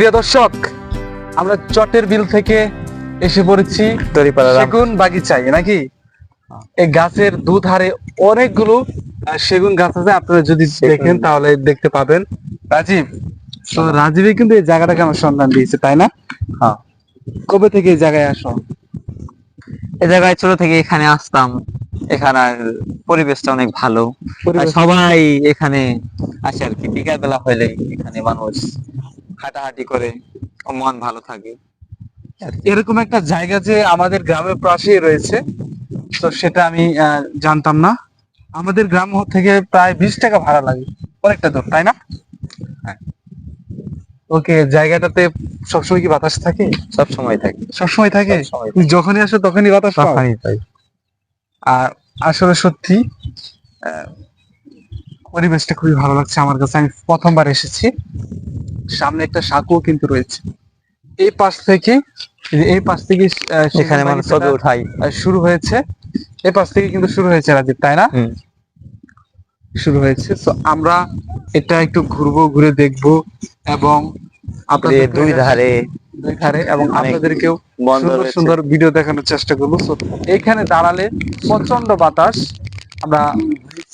প্রিয় দর্শক আমরা চটের বিল থেকে এসে পড়েছি। সেগুন বাগিচায় নাকি? এই গাছের দুধারে অনেকগুলো সেগুন গাছ আছে। আপনারা যদি দেখেন তাহলে দেখতে পাবেন। রাজীব তো রাজীবে কিন্তু এই জায়গাটাকে আমার সন্ধান দিয়েছে তাই না? হ্যাঁ। কবে থেকে এই জায়গায় আসো? এই জায়গায় ছোট থেকে এখানে আসতাম। এখানের পরিবেশটা অনেক ভালো। সবাই এখানে আসে আর কি। বিকাল বেলা হলে এখানে মানুষ হাঁটাহাঁটি করে মন ভালো থাকে। এরকম একটা জায়গা যে আমাদের গ্রামের পাশেই রয়েছে তো সেটা আমি জানতাম না। আমাদের গ্রাম থেকে প্রায় বিশ টাকা ভাড়া লাগে অনেকটা দূর তাই না? হ্যাঁ। ওকে জায়গাটাতে সবসময় কি বাতাস থাকে? সব সময় থাকে? সবসময় থাকে। যখনই আসো তখনই বাতাস তখনই তাই আর আসলে সত্যি আহ, পরিবেশটা খুবই ভালো লাগছে আমার কাছে। আমি প্রথমবার এসেছি। সামনে একটা সাঁকো কিন্তু রয়েছে। এই পাশ থেকে এই পাশ থেকে এখানে ছবি উঠাই শুরু হয়েছে। এই পাশ থেকে কিন্তু শুরু হয়েছে রাজীব তাই না? শুরু হয়েছে। তো আমরা এটা একটু ঘুরবো ঘুরে দেখব এবং আপনাদের দুই ধারে দুই ধারে এবং আপনাদেরকেও সুন্দর সুন্দর ভিডিও দেখানোর চেষ্টা করব। So, এইখানে দাঁড়ালে প্রচণ্ড বাতাস। আমরা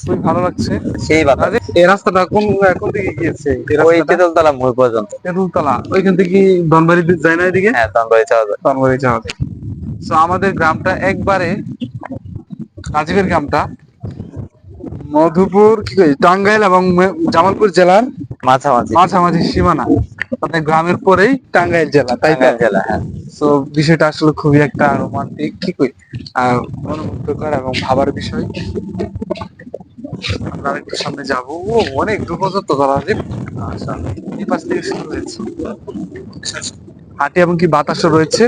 খুবই ভালো লাগছে। সেই বাতাস। এই রাস্তাটা কোন কোন দিকে গিয়েছে? ওই তেঁতুলতলা মোড় পর্যন্ত। তেঁতুলতলা। ওইখান থেকে ধনবাড়ি যায় না এদিকে? হ্যাঁ তখন যাওয়া যায়। ধনবাড়ি যাওয়া যায়। তো আমাদের গ্রামটা একবারে রাজীবের গ্রামটা। মধুপুর কি টাঙ্গাইল এবং জামালপুর জেলার মাঝামাঝি। মাঝামাঝি সীমানা। মানে গ্রামের পরেই টাঙ্গাইল জেলা তাই জেলা হ্যাঁ। তো বিষয়টা আসলে খুবই একটা রোমান্টিক কি কই আর মনোমুগ্ধকর এবং ভাবার বিষয়। আমরা একটু সামনে যাব। ও, অনেক আচ্ছা পাশ থেকে শুরু হয়েছে। হাটে এবং কি বাতাসও রয়েছে।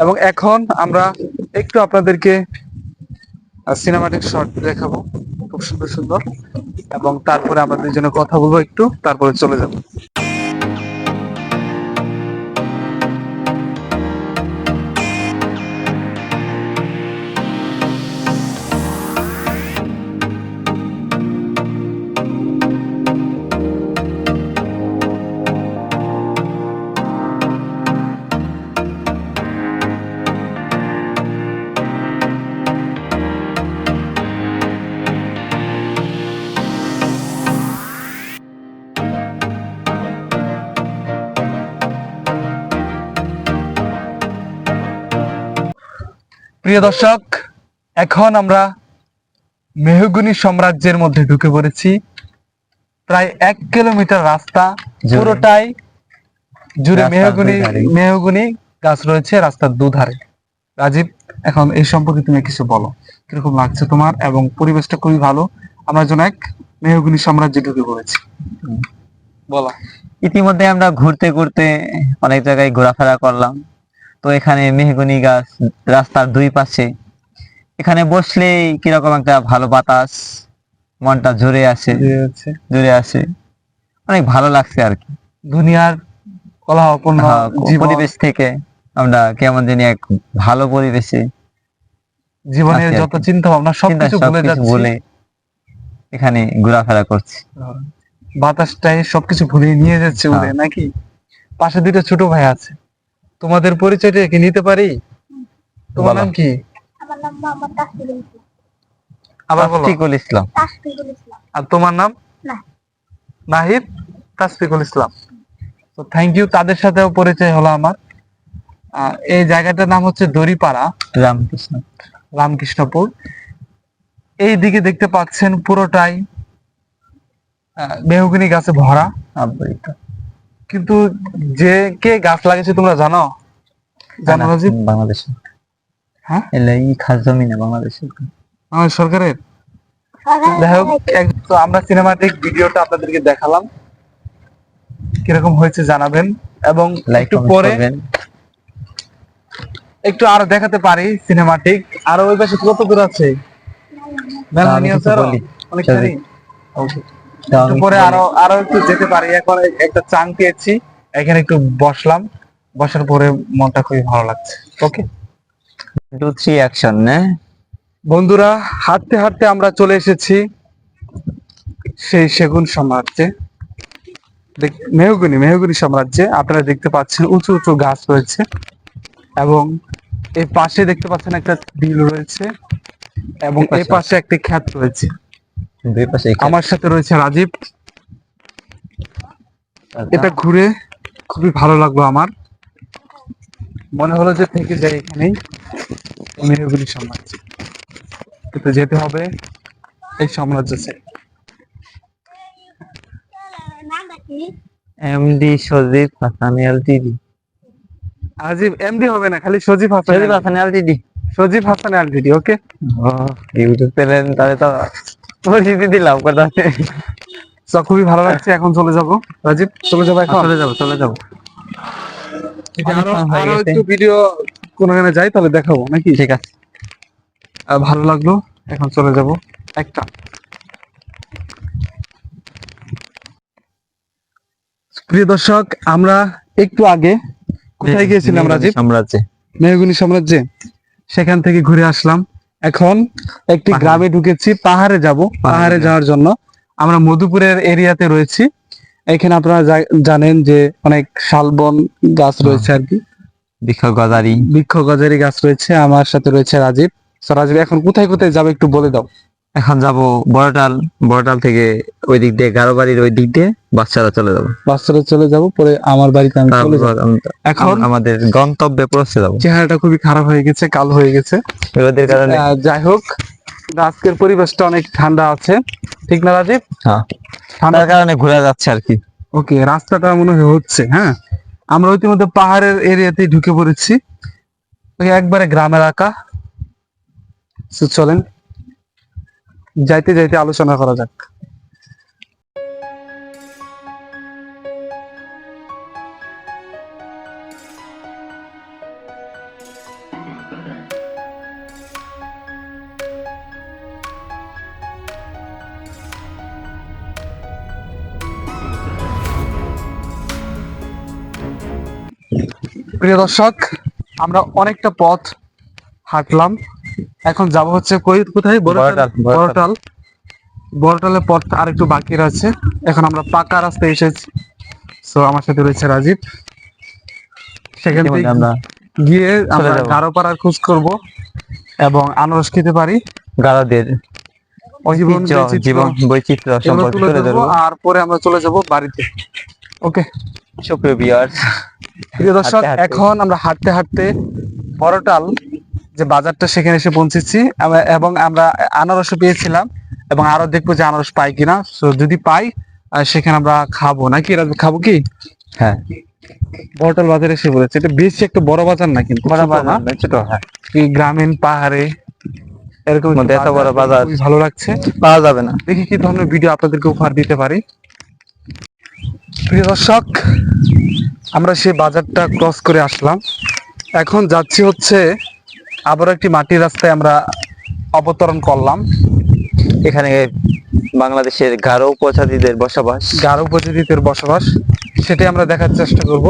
এবং এখন আমরা একটু আপনাদেরকে সিনেমাটিক শট দেখাবো। খুব সুন্দর সুন্দর। এবং তারপরে আমরা দুজনে কথা বলব একটু, তারপরে চলে যাব। প্রিয় দর্শক এখন আমরা মেহগুনি সাম্রাজ্যের মধ্যে ঢুকে পড়েছি। প্রায় এক কিলোমিটার রাস্তা। পুরোটাই জুড়ে মেহগুনি মেহগুনি গাছ রয়েছে রাস্তার দুধারে। রাজীব এখন এই সম্পর্কে তুমি কিছু বলো। কীরকম লাগছে তোমার এবং পরিবেশটা খুবই ভালো? আমরা যেন এক মেহগুনি সাম্রাজ্যে ঢুকে পড়েছি। বলো। ইতিমধ্যে আমরা ঘুরতে ঘুরতে অনেক জায়গায় ঘোরাফেরা করলাম। তো এখানে মেহগুনি গাছ রাস্তার দুই পাশে। এখানে বসলেই কীরকম একটা ভালো বাতাস মনটা জুড়ে আসে। জুড়ে আসে। অনেক ভালো লাগছে আর কি। দুনিয়ার হ্যাঁ, পরিবেশ থেকে আমরা কেমন জানি এক ভালো পরিবেশে জীবনের যত। চিন্তা ভাবনা সবকিছু ভুলে যাচ্ছি। ভুলে এখানে ঘোরাফেরা করছি। বাতাসটাই সবকিছু ভুলিয়ে নিয়ে যাচ্ছে ওদের হ্যাঁ। নাকি? পাশে দুটো ছোট ভাই আছে। তোমাদের পরিচয়টা কি নিতে পারি? তোমার নাম কি? আমার নাম মোহাম্মদ তাসফিরুল ইসলাম। আবার বলো। তাসফিকুল ইসলাম। আর তোমার নাম? নাহিদ তাসফিকুল ইসলাম। তো থ্যাংক ইউ তাদের সাথেও পরিচয় হলো আমার। আহ, এই জায়গাটার নাম হচ্ছে দড়িপাড়া। রামকৃষ্ণ। রামকৃষ্ণপুর। এই দিকে দেখতে পাচ্ছেন পুরোটাই আহ, মেহগিনি গাছে ভরা। আবৃত। কিন্তু যে কে গাছ লাগিয়েছে তোমরা জানো? জানো বাংলাদেশে। হ্যাঁ? এলে ই খাস জমি না বাংলাদেশে। আমাদের সরকারের? যাই হোক তো আমরা সিনেমাটিক ভিডিওটা আপনাদেরকে দেখালাম। কীরকম হয়েছে জানাবেন। এবং একটু পরে একটু আরও দেখাতে পারি সিনেমাটিক আরও ওই পাশে কত দূর আছে? নিয়ে কিছু আছে আরও? পরে আরও আরও একটু যেতে পারি। এখন একটা চাং পেয়েছি। এখানে একটু বসলাম। বসার পরে মনটা খুবই ভালো লাগছে। ওকে টু থ্রি অ্যাকশন না বন্ধুরা হাঁটতে হাঁটতে আমরা চলে এসেছি সেই সেগুন সাম্রাজ্যে। মেহগুনি মেহগুনি সাম্রাজ্যে। আপনারা দেখতে পাচ্ছেন উঁচু উঁচু গাছ রয়েছে এবং এই পাশে দেখতে পাচ্ছেন একটা বিল রয়েছে এবং এই পাশে এই পাশে একটি খ্যাত রয়েছে। দুই পাশে আমার সাথে রয়েছে রাজীব। এটা ঘুরে খুবই ভালো লাগল আমার। মনে হলো যে থেকে যাই এখানেই। এই মেহগুনি সাম্রাজ্য কিন্তু যেতে হবে এই সাম্রাজ্য MD Sajib Hasan LTD. Rajib MD হবে না খালি Sajib Hasan Sajib Hasan LTD. Sajib Hasan LTD okay? ও ইউটিউব চ্যানেল তাহলে তো পরিচিতি দিলাম কথা। তো খুবই ভালো লাগছে এখন চলে যাব। রাজীব চলে যাব এখন? চলে যাব চলে যাব। আরও। একটু ভিডিও কোনখানে যাই তাহলে দেখাবো নাকি? ঠিক আছে। ভালো লাগল এখন চলে যাব। একটা। প্রিয় দর্শক আমরা একটু আগে কোথায় গিয়েছিলাম রাজীব? সাম্রাজ্যে। মেহগুনি সাম্রাজ্যে। সেখান থেকে ঘুরে আসলাম। এখন একটি গ্রামে ঢুকেছি পাহাড়ে যাব পাহাড়ে যাওয়ার জন্য। আমরা মধুপুরের এরিয়াতে রয়েছি। এখানে আপনারা জানেন যে অনেক শালবন গাছ রয়েছে আর কি। বৃক্ষ গজারি। বৃক্ষ গজারি গাছ রয়েছে। আমার সাথে রয়েছে রাজীব। রাজীব এখন কোথায় কোথায় যাবে একটু বলে দাও। এখন যাব বড়টাল বড়টাল থেকে ওই দিক দিয়ে গারো বাড়ির ওই দিক দিয়ে বাচ্চারা চলে যাব। বাচ্চারা চলে যাব পরে আমার বাড়িতে আমি চলে যাব। এখন আমাদের গন্তব্যে পৌঁছে যাব। চেহারাটা খুবই খারাপ হয়ে গেছে কালো হয়ে গেছে। রোদের কারণে। যাই হোক আজকের পরিবেশটা অনেক ঠান্ডা আছে। ঠিক না রাজীব? হ্যাঁ। ঠান্ডার কারণে ঘোরা যাচ্ছে আর কি। ওকে রাস্তাটা মনে হয় হচ্ছে হ্যাঁ? আমরা ইতিমধ্যে পাহাড়ের এরিয়াতেই ঢুকে পড়েছি। একবারে গ্রাম এলাকা So, চলেন যাইতে যাইতে আলোচনা করা যাক। প্রিয় দর্শক আমরা অনেকটা পথ হাঁটলাম। এখন যাব হচ্ছে কই- কোথায়? বড়টাল বড়টাল, বড়টাল। বড়টাল বড়টালের পথ আর একটু বাকি আছে এখন আমরা পাকা রাস্তায় এসেছি। তো আমার সাথে রয়েছে রাজীব। সেখান থেকে আমরা? গিয়ে আমরা যাব। গারোপাড়ার খোঁজ করব এবং আনারস খেতে পারি। গারোদের জীবন বৈচিত্র্য। সম্পর্কে তুলে ধরবো আর পরে আমরা চলে যাব বাড়িতে। ওকে সুপ্রিয় প্রিয় দর্শক। এখন আমরা হাঁটতে হাঁটতে বড়টাল যে বাজারটা সেখানে এসে পৌঁছেছি এবং আমরা আনারসও পেয়েছিলাম এবং আরও দেখব যে আনারস পাই কিনা। যদি পাই সেখানে আমরা খাব। নাকি রাজু, খাব কি? হ্যাঁ। বটল বাজারে এসে বলেছে এটা বেশি একটা বড় বাজার না কিন্তু বড় না? বাজার ছোট হ্যাঁ। গ্রামীণ পাহাড়ে? এরকম এত বড় বাজার। ভালো লাগছে। পাওয়া যাবে না। দেখি কি ধরনের ভিডিও আপনাদেরকে উপহার দিতে পারি। প্রিয় দর্শক আমরা সেই বাজারটা ক্রস করে আসলাম। এখন যাচ্ছি হচ্ছে আবার একটি মাটির রাস্তায় আমরা অবতরণ করলাম। এখানে বাংলাদেশের গারো উপজাতিদের বসবাস। গারো উপজাতিদের বসবাস সেটাই আমরা দেখার চেষ্টা করব।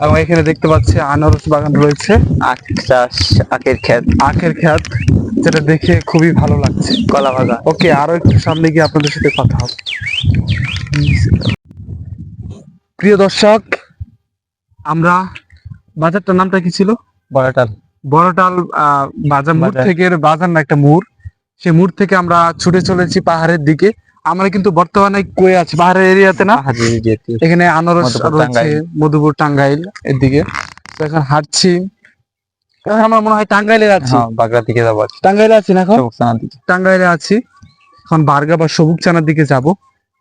এবং এখানে দেখতে পাচ্ছি আনারস বাগান রয়েছে। আখ চাষ আখের ক্ষেত। আখের খ্যাত যেটা দেখে খুবই ভালো লাগছে। কলা ভাজা। ওকে আরও একটু সামনে গিয়ে আপনাদের সাথে কথা হবে। প্রিয় দর্শক আমরা বাজারটার নামটা কি ছিল? বড়টাল। বড়টাল আহ, বাজার মুড়। থেকে বাজার না একটা মুড়। সেই মুড় থেকে আমরা ছুটে চলেছি পাহাড়ের দিকে। আমরা কিন্তু বর্তমানে কয়ে আছি? পাহাড়ের এরিয়াতে না? এখানে আনারস রয়েছে টাঙ্গাইল। মধুপুর টাঙ্গাইল এর দিকে এখন হাঁটছি। এখন আমার মনে হয় টাঙ্গাইলে আছি। হ্যাঁ বাগড়া দিকে যাব। টাঙ্গাইলে আছি না এখন? টাঙ্গাইলে আছি। এখন বারগা বা সবুজ চানার দিকে যাব।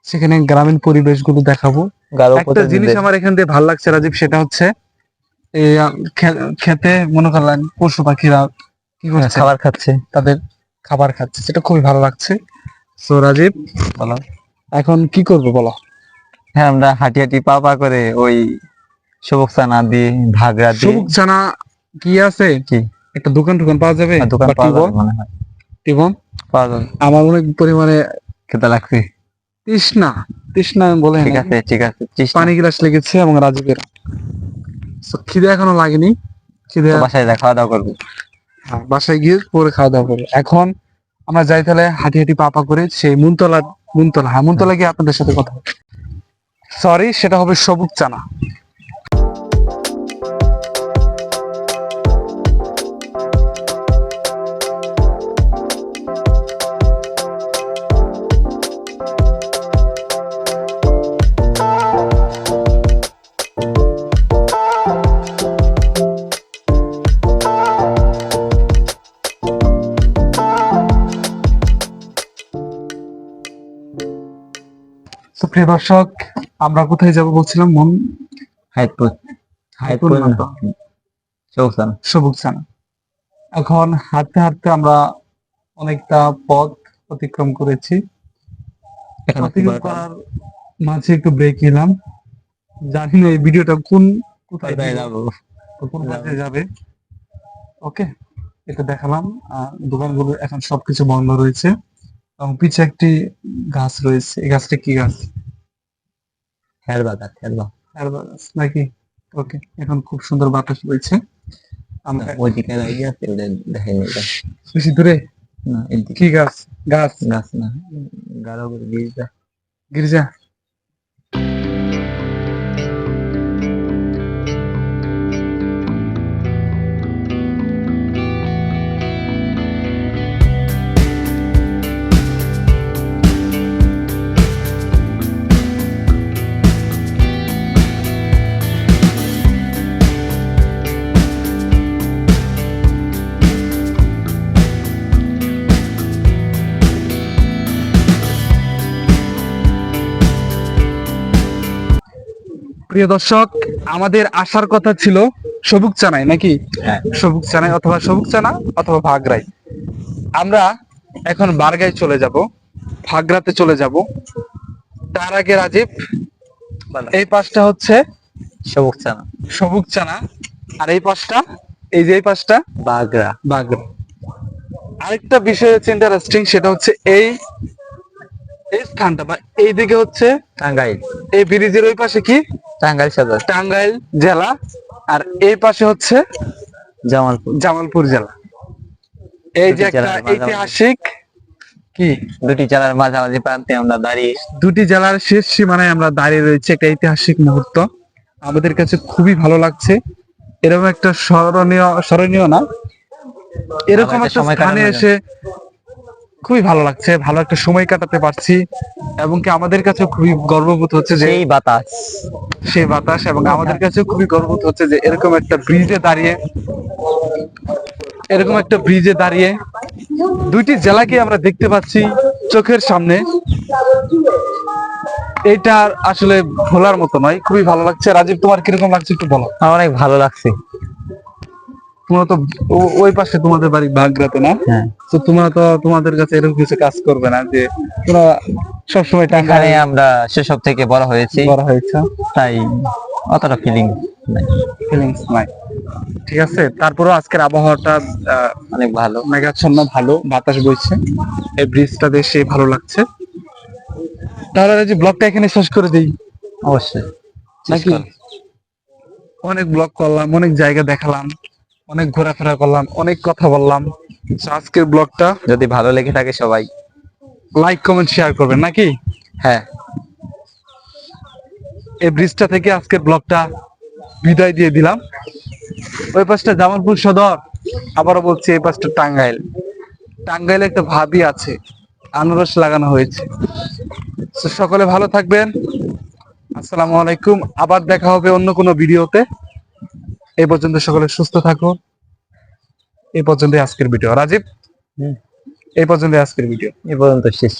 সেখানে গ্রামীণ পরিবেশগুলো দেখাবো একটা জিনিস আমার এখান দিয়ে ভালো লাগছে রাজীব সেটা হচ্ছে খেতে মনে করলেন পশু পাখিরা কি করছে? খাবার খাচ্ছে। তাদের খাবার খাচ্ছে সেটা খুবই ভালো লাগছে। সো রাজীব বলো। এখন কি করব বলো? হ্যাঁ আমরা হাঁটি হাঁটি পা পা করে ওই সবুক সবকসানা দিয়ে ভাগরা দিয়ে। সবুজ চানা কি আছে? কি? একটা দোকান টোকান পাওয়া যাবে? দোকান পাওয়া যাবে মনে হয়। টিউবওয়েল? পাওয়া যাবে। আমার অনেক পরিমাণে খেতে লাগছে তৃষ্ণা। তৃষ্ণা বলে ঠিক আছে ঠিক আছে পানি গ্লাস লেগেছে এবং রাজীবের খিদে এখনও লাগেনি। খিদে বাসায় যা খাওয়া দাওয়া করবে। হ্যাঁ, বাসায় গিয়ে পরে খাওয়া দাওয়া করবে। এখন আমরা যাই তাহলে হাঁটি হাঁটি পাপা করে সেই মুনতলা মুনতলা। হ্যাঁ মুনতলা গিয়ে আপনাদের সাথে কথা সরি সেটা হবে সবুজ চানা। প্রিয় দর্শক আমরা কোথায় যাব বলছিলাম মন? হাইতপুর হাইতপুর হাইতপুর না তো। চৌসান সবুজ চানা এখন হাঁটতে হাঁটতে আমরা অনেকটা পথ অতিক্রম করেছি। অতিক্রম করার মাঝে একটু ব্রেক নিলাম। জানি না এই ভিডিওটা কোন কোথায় যাব? কোন পথে যাবে? ওকে এটা দেখালাম। আহ, দোকানগুলো এখন সবকিছু বন্ধ রয়েছে। এবং পিছে একটি গাছ রয়েছে। এই গাছটা কি গাছ? হের অ্যালবা গাছ নাকি? ওকে এখন খুব সুন্দর বাতাস বইছে। আমরা ওইদিকে দাঁড়িয়ে আছে ওটা দেখাই নেই। বেশি দূরে? না কি গাছ? গাছ? গাছ না গাঢ় গির্জা। গির্জা? প্রিয় দর্শক আমাদের আসার কথা ছিল সবুক চানায় নাকি? সবুক সবুজ চানায় অথবা সবুক চানা অথবা ভাগরাই। আমরা এখন বারগায় চলে যাব ভাগরাতে চলে যাব। তার আগে রাজীব এই পাশটা হচ্ছে সবুক চানা। সবুক চানা আর এই পাশটা এই যে এই পাশটা বাগরা। বাগরা। আরেকটা বিষয় হচ্ছে ইন্টারেস্টিং সেটা হচ্ছে এই এই স্থানটা বা এই দিকে হচ্ছে টাঙ্গাইল। এই ব্রিজের ওই পাশে কি? টাঙ্গাইল সদর। টাঙ্গাইল জেলা আর এই পাশে হচ্ছে জামালপুর। জামালপুর জেলা। এই যে একটা। ঐতিহাসিক কি? দুটি জেলার মাঝামাঝি প্রান্তে আমরা দাঁড়িয়ে। দুটি জেলার শেষ সীমানায় আমরা দাঁড়িয়ে রয়েছে একটা ঐতিহাসিক মুহূর্ত। আমাদের কাছে খুবই ভালো লাগছে। এরকম একটা স্মরণীয় স্মরণীয় না? এরকম একটা স্থানে এসে খুবই ভালো লাগছে ভালো একটা সময় কাটাতে পারছি এবং কি আমাদের কাছে খুবই গর্ববোধ হচ্ছে যে সেই বাতাস। সেই বাতাস এবং আমাদের কাছে খুবই গর্ববোধ হচ্ছে যে এরকম একটা ব্রিজে দাঁড়িয়ে এরকম একটা ব্রিজে দাঁড়িয়ে দুইটি জেলাকে আমরা দেখতে পাচ্ছি চোখের সামনে। এটা আসলে ভোলার মতো নয় খুবই ভালো লাগছে। রাজীব তোমার কীরকম লাগছে একটু বলো। আমার অনেক ভালো লাগছে। তোমরা তো ওই পাশে তোমাদের বাড়ি বাগরাতে না? হ্যাঁ। তো তোমরা তো তোমাদের কাছে এরকম কিছু কাজ করবে না যে তোমরা সবসময় টাকা এখানে আমরা সেসব থেকে বড় হয়েছি। করা হয়েছে। তাই অতটা ফিলিং ফিলিংস নাই। ঠিক আছে তারপরেও আজকের আবহাওয়াটা অনেক ভালো। মেঘাচ্ছন্ন ভালো বাতাস বইছে। এই ব্রিজটা দেশে ভালো লাগছে। তাহলে যে ব্লগটা এখানে শেষ করে দিই। অবশ্যই। নাকি? অনেক ব্লগ করলাম অনেক জায়গা দেখালাম। অনেক ঘোরাফেরা করলাম অনেক কথা বললাম। আজকের ব্লগটা যদি ভালো লেগে থাকে সবাই। লাইক কমেন্ট শেয়ার করবেন নাকি? হ্যাঁ। এই ব্রিজটা থেকে আজকের ব্লগটা বিদায় দিয়ে দিলাম। ওই পাশটা জামালপুর সদর আবারও বলছি এই পাশটা টাঙ্গাইল। টাঙ্গাইলে একটা ভাবি আছে আনারস লাগানো হয়েছে। সকলে ভালো থাকবেন। আসসালামু আলাইকুম আবার দেখা হবে অন্য কোনো ভিডিওতে এই পর্যন্ত সকলে সুস্থ থাকো এই পর্যন্ত আজকের ভিডিও রাজীব? হুম। এই পর্যন্ত আজকের ভিডিও এ পর্যন্ত শেষ।